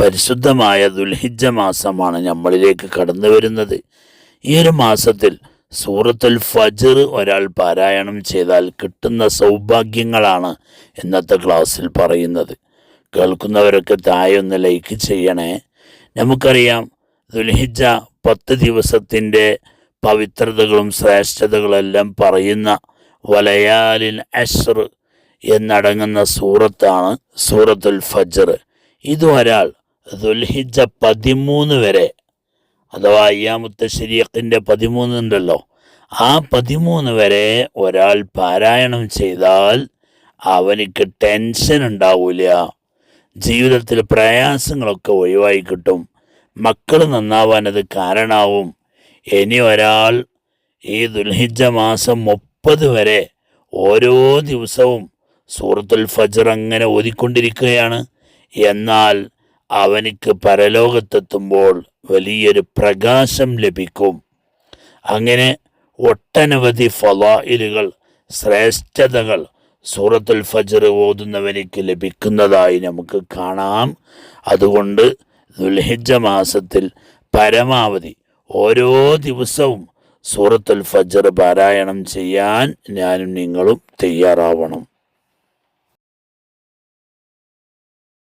പരിശുദ്ധമായ ദുൽഹിജ മാസമാണ് നമ്മളിലേക്ക് കടന്നു വരുന്നത്. ഈ ഒരു മാസത്തിൽ സൂറത്തുൽ ഫജർ ഒരാൾ പാരായണം ചെയ്താൽ കിട്ടുന്ന സൗഭാഗ്യങ്ങളാണ് ഇന്നത്തെ ക്ലാസ്സിൽ പറയുന്നത്. കേൾക്കുന്നവരൊക്കെ താഴെ ഒന്ന് ലൈക്ക് ചെയ്യണേ. നമുക്കറിയാം ദുൽഹിജ പത്ത് ദിവസത്തിന്റെ പവിത്രതകളും ശ്രേഷ്ഠതകളെല്ലാം പറയുന്ന വലയാലിൻ അഷ്ർ എന്നടങ്ങുന്ന സൂറത്താണ് സൂറത്തുൽ ഫജർ. ഇത് ഒരാൾ ദുൽഹിജ്ജ പതിമൂന്ന് വരെ അഥവാ അയ്യാമുത്ത ശരീഖിന്റെ പതിമൂന്ന് ഉണ്ടല്ലോ ആ പതിമൂന്ന് വരെ ഒരാൾ പാരായണം ചെയ്താൽ അവനിക്ക് ടെൻഷൻ ഉണ്ടാവില്ല ജീവിതത്തിൽ പ്രയാസങ്ങളൊക്കെ ഒഴിവായി കിട്ടും. മക്കൾ നന്നാവാൻ അത് കാരണമാവും ഇനി ഒരാൾ ഈ ദുൽഹിജ മാസം മുപ്പത് വരെ ഓരോ ദിവസവും സൂറത്തുൽ ഫജർ അങ്ങനെ ഓതിക്കൊണ്ടിരിക്കുകയാണ്. എന്നാൽ അവനിക്ക് പരലോകത്തെത്തുമ്പോൾ വലിയൊരു പ്രകാശം ലഭിക്കും. അങ്ങനെ ഒട്ടനവധി ഫലായിലുകൾ ശ്രേഷ്ഠതകൾ സൂറത്തുൽ ഫജർ ഓതുന്നവനിക്ക് ലഭിക്കുന്നതായി നമുക്ക് കാണാം. അതുകൊണ്ട് ദുൽഹിജ മാസത്തിൽ പരമാവധി ഓരോ ദിവസവും സൂറത്തുൽ ഫജർ പാരായണം ചെയ്യാൻ ഞാനും നിങ്ങളും തയ്യാറാവണം.